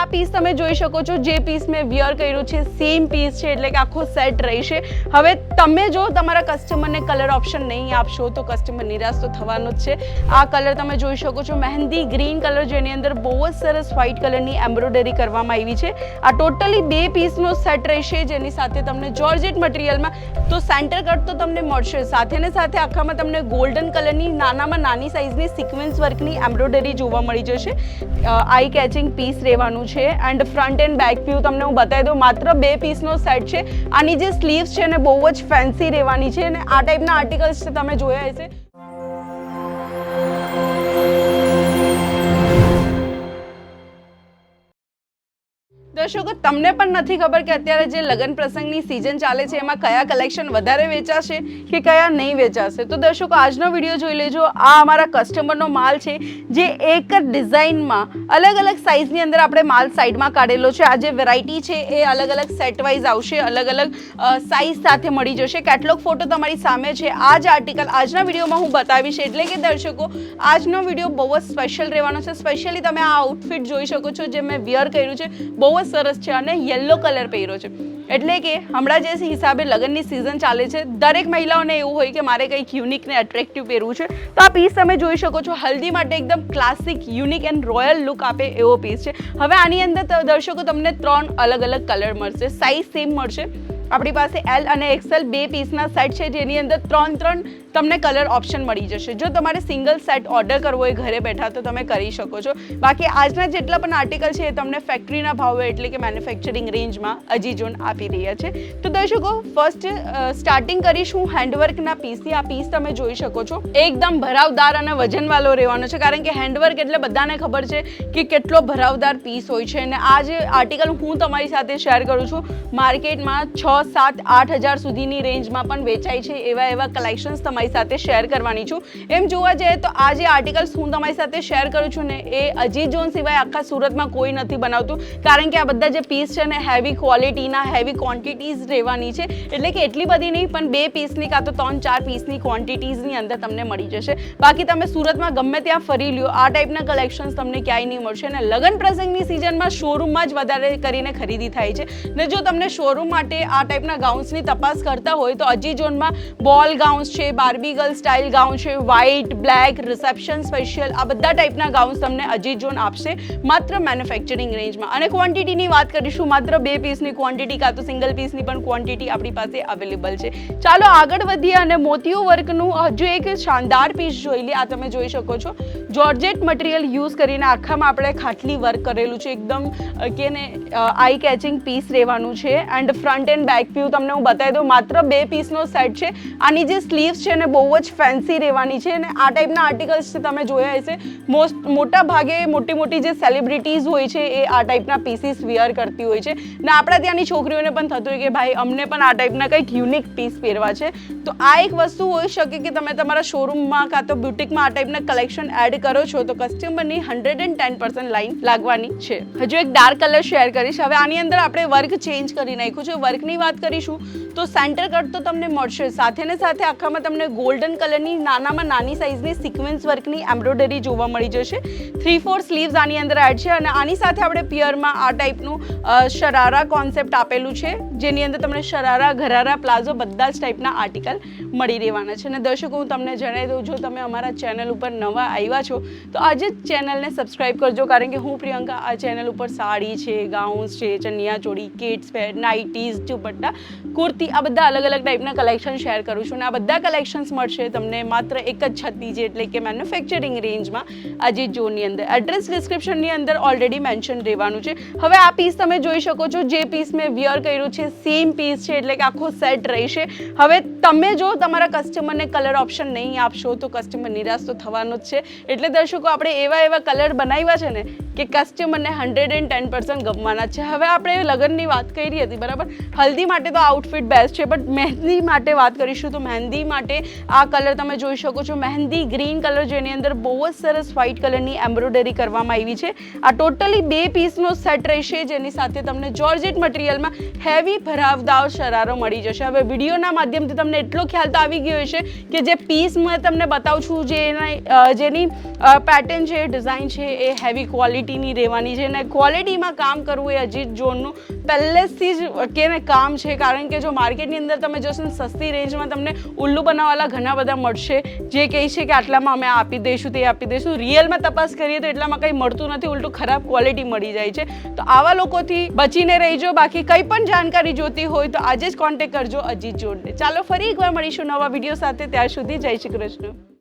આ પીસ તમે જોઈ શકો છો, જે પીસ મેં વિયર કર્યું છે સેમ પીસ છે, એટલે કે આખો સેટ રહેશે. હવે તમે જો તમારા કસ્ટમરને કલર ઓપ્શન નહીં આપશો, તો કસ્ટમર નિરાશ તો થવાનો જ છે. આ કલર તમે જોઈ શકો છો, મહેંદી ગ્રીન કલર જેની અંદર બહુ જ સરસ વ્હાઇટ કલરની એમ્બ્રોઇડરી કરવામાં આવી છે. આ ટોટલી બે પીસનો સેટ રહેશે, જેની સાથે તમને જોર્જેટ મટીરિયલમાં તો સેન્ટર કટ તો તમને મળશે. સાથે ને સાથે આખામાં તમને ગોલ્ડન કલરની નાનામાં નાની સાઇઝની સિક્વન્સ વર્કની એમ્બ્રોઇડરી જોવા મળી જશે. આઈ કેચિંગ પીસ રહેવાનું છે and front and back view તમને હું બતાવી દઉં. માત્ર બે પીસનો સેટ છે. આની જે સ્લીવ્સ છે ને બહુ જ ફેન્સી રહેવાની છે અને આ ટાઈપના આર્ટિકલ્સ તમે જોયા હશે. દર્શકો તમને પણ નથી ખબર કે અત્યારે જે લગ્ન પ્રસંગની સિઝન ચાલે છે, એમાં કયા કલેક્શન વધારે વેચાશે કે કયા નહીં વેચાશે? તો દર્શકો, આજનો વીડિયો જોઈ લેજો. આ અમારા કસ્ટમરનો માલ છે, જે એક જ ડિઝાઇનમાં અલગ અલગ સાઇઝની અંદર આપણે માલ સાઈડમાં કાઢેલો છે. આ જે વેરાયટી છે, એ અલગ અલગ સેટ વાઇઝ આવશે, અલગ અલગ સાઇઝ સાથે મળી જશે. કેટલોગ ફોટો તમારી સામે છે. આ જ આર્ટિકલ આજના વિડીયોમાં હું બતાવીશ. એટલે કે દર્શકો, આજનો વીડિયો બહુ જ સ્પેશિયલ રહેવાનો છે. સ્પેશિયલી તમે આ આઉટફિટ જોઈ શકો છો, જે મેં વિયર કર્યું છે. બહુ જ સરસ છે અને યલો કલર પહેર્યો છે. એટલે કે હમણાં જે હિસાબે લગ્નની સિઝન ચાલે છે, દરેક મહિલાઓને એવું હોય કે મારે કંઈક યુનિક ને એટ્રેક્ટિવ પહેરવું છે. તો આ પીસ તમે જોઈ શકો છો, હલ્દી માટે એકદમ classic unique and royal look આપે એવો પીસ છે. હવે આની અંદર દર્શકો તમને ત્રણ અલગ અલગ કલર મળશે સાઇઝ સેમ મળશે. આપણી પાસે એલ અને એક્સેલ બે પીસના સેટ છે, જેની અંદર ત્રણ ત્રણ તમને કલર ઓપ્શન મળી જશે. જો તમારે સિંગલ સેટ ઓર્ડર કરવો હોય, ઘરે બેઠા તો તમે કરી શકો છો. બાકી આજના જેટલા પણ આર્ટિકલ છે એ તમને ફેક્ટરીના ભાવે એટલે કે મેન્યુફેક્ચરિંગ રેન્જમાં અજીજોન આપી રહ્યા છે. તો દર્શકો ફર્સ્ટ સ્ટાર્ટિંગ કરીશું હેન્ડવર્કના પીસથી આ પીસ તમે જોઈ શકો છો. એકદમ ભરાવદાર અને વજનવાળો રહેવાનો છે, કારણ કે હેન્ડવર્ક એટલે બધાને ખબર છે કે કેટલો ભરાવદાર પીસ હોય છે. અને આ જે આર્ટિકલ હું તમારી સાથે શેર કરું છું માર્કેટમાં છ, સાત, આઠ હજાર સુધીની રેન્જમાં પણ વેચાય છે એવા એવા કલેક્શન્સ તમારી સાથે શેર કરવાની છું. એમ જોવા જઈએ તો આ જે આર્ટિકલ્સ હું તમારી સાથે શેર કરું છું ને એ અજીત જોન સિવાય આખા સુરતમાં કોઈ નથી બનાવતું. કારણ કે આ બધા જે પીસ છે ને હેવી ક્વોલિટીના હેવી ક્વોન્ટિટીઝ રહેવાની છે. એટલે કે એટલી બધી નહીં, પણ બે પીસની કાં તો ત્રણ, ચાર પીસની ક્વોન્ટિટીઝની અંદર તમને મળી જશે. બાકી તમે સુરતમાં ગમે ત્યાં ફરી લ્યો. આ ટાઈપના કલેક્શન્સ તમને ક્યાંય નહીં મળશે. અને લગ્ન પ્રસંગની સિઝનમાં શોરૂમમાં જ વધારે કરીને ખરીદી થાય છે. ને જો તમને શોરૂમ માટે આ ટાઈપના ગાઉન્સની તપાસ કરતા હોય તો અજી ઝોનમાં બોલ ગાઉન્સ છે બાર્બી ગર્લ સ્ટાઇલ ગાઉન છે વ્હાઇટ બ્લેક રિસેપ્શન સ્પેશિયલ આ બધા ટાઈપના ગાઉન્સ તમને અજીત જોન આપશે, માત્ર મેન્યુફેક્ચરિંગ રેન્જમાં અને ક્વોન્ટિટીની વાત કરીશું, માત્ર બે પીસની ક્વોન્ટિટી કાં તો સિંગલ પીસની પણ ક્વોન્ટિટી આપણી પાસે અવેલેબલ છે. ચાલો આગળ વધીએ અને મોતીઓ વર્કનું હજુ એક શાનદાર પીસ જોઈ લે, આ તમે જોઈ શકો છો. જોર્જેટ મટીરિયલ યુઝ કરીને આખામાં આપણે ખાટલી વર્ક કરેલું છે. એકદમ કે ને આઈ કેચિંગ પીસ રહેવાનું છે. And front and back view તમને હું બતાવી દઉં, માત્ર બે પીસનો સેટ છે. આની જે સ્લીવ્સ છે ને બહુ જ ફેન્સી રહેવાની છે અને આ ટાઈપના આર્ટિકલ્સ તમે જોયા હશે. મોસ્ટ મોટા ભાગે મોટી મોટી જે સેલિબ્રિટીઝ હોય છે એ આ ટાઈપના પીસીસ વિયર કરતી હોય છે. ને આપણા ત્યાંની છોકરીઓને પણ થતું હોય કે ભાઈ, અમને પણ આ ટાઈપના કંઈક યુનિક પીસ પહેરવા છે. તો આ એક વસ્તુ હોઈ શકે કે તમે તમારા શોરૂમમાં કાં તો બ્યુટિકમાં આ ટાઈપના કલેક્શન એડ કરો છો, તો કસ્ટમરની hundred and ten percent line લાગવાની છે. હજુ એક ડાર્ક કલર શેર કરીશ. હવે આની અંદર આપણે વર્ક ચેન્જ કરી નાખ્યું છે. વર્કની વાત કરીશું, તો સેન્ટર કટ તો તમને મળશે. સાથે ને સાથે આખામાં તમને ગોલ્ડન કલરની નાનામાં નાની સાઇઝની સિક્વન્સ વર્કની એમ્બ્રોઇડરી જોવા મળી જશે. થ્રી ફોર સ્લીવ્સ આની અંદર એડ છે અને આની સાથે આપણે પિયરમાં આ ટાઈપનું શરારા કોન્સેપ્ટ આપેલું છે, જેની અંદર તમને શરારા, ઘરારા, પ્લાઝો બધા જ ટાઈપના આર્ટિકલ મળી રહેવાના છે. અને દર્શકો, હું તમને જણાવી દઉં, જો તમે અમારા ચેનલ ઉપર નવા આવ્યા છો, તો આજે જ ચેનલને સબસ્ક્રાઈબ કરજો, કારણ કે હું, પ્રિયંકા, આ ચેનલ ઉપર સાડી છે ગાઉન્સ છે chaniya choli kids wear nighties dupatta, kurti, આ બધા અલગ અલગ ટાઈપના કલેક્શન શેર કરું છું. અને આ બધા કલેક્શન્સ મળશે, તમને માત્ર એક જ છત જે એટલે કે મેન્યુફેક્ચરિંગ રેન્જમાં અજીત જોનની અંદર. એડ્રેસ ડિસ્ક્રિપ્શનની અંદર ઓલરેડી મેન્શન રહેવાનું છે. હવે આ પીસ તમે જોઈ શકો છો, જે પીસ મેં વિયર કર્યું છે સેમ પીસ છે, એટલે કે આખો સેટ રહેશે. હવે તમે જો તમારા કસ્ટમરને કલર ઓપ્શન નહીં આપશો, તો કસ્ટમર નિરાશ તો થવાનો જ છે. એટલે દર્શકો, આપણે એવા એવા કલર બનાવ્યા છે ને કે કસ્ટમરને હંડ્રેડ એન્ડ ટેન પર્સન્ટ ગમવાના છે. હવે આપણે લગ્નની વાત કરી હતી, બરાબર? હલ્દી માટે તો આઉટફિટ બેસ્ટ છે બટ મહેંદી માટે વાત કરીશું તો મહેંદી માટે આ કલર તમે જોઈ શકો છો. મહેંદી ગ્રીન કલર જેની અંદર બહુ જ સરસ વ્હાઇટ કલરની એમ્બ્રોઇડરી કરવામાં આવી છે. આ ટોટલી બે પીસનો સેટ રહેશે, જેની સાથે તમને જોર્જેટ મટીરિયલમાં હેવી ભરાવદાર શરારો મળી જશે. હવે વિડીયોના માધ્યમથી તમને એટલો ખ્યાલ તો આવી ગયો હશે કે જે પીસ મેં તમને બતાવું છું જે એના જેની પેટર્ન છે ડિઝાઇન છે, એ હેવી ક્વોલિટી ક્વોલિટીની રહેવાની છે અને ક્વોલિટીમાં કામ કરવું એ અજીત જોનનું પહેલેથી જ કે કામ છે. કારણ કે જો માર્કેટની અંદર તમે જોશો ને સસ્તી રેન્જમાં તમને ઉલ્લુ બનાવવાલા ઘણા બધા મળશે. જે કહે છે કે આટલામાં અમે આપી દઈશું, તે આપી દઈશું. રિયલમાં તપાસ કરીએ તો એટલામાં કંઈ મળતું નથી, ઉલટું ખરાબ ક્વોલિટી મળી જાય છે. તો આવા લોકોથી બચીને રહીજો. બાકી કંઈ પણ જાણકારી જોતી હોય તો આજે જ કોન્ટેક્ટ કરજો અજીત જોડને ચાલો ફરી એકવાર મળીશું નવા વીડિયો સાથે. ત્યાર સુધી જય શ્રી કૃષ્ણ.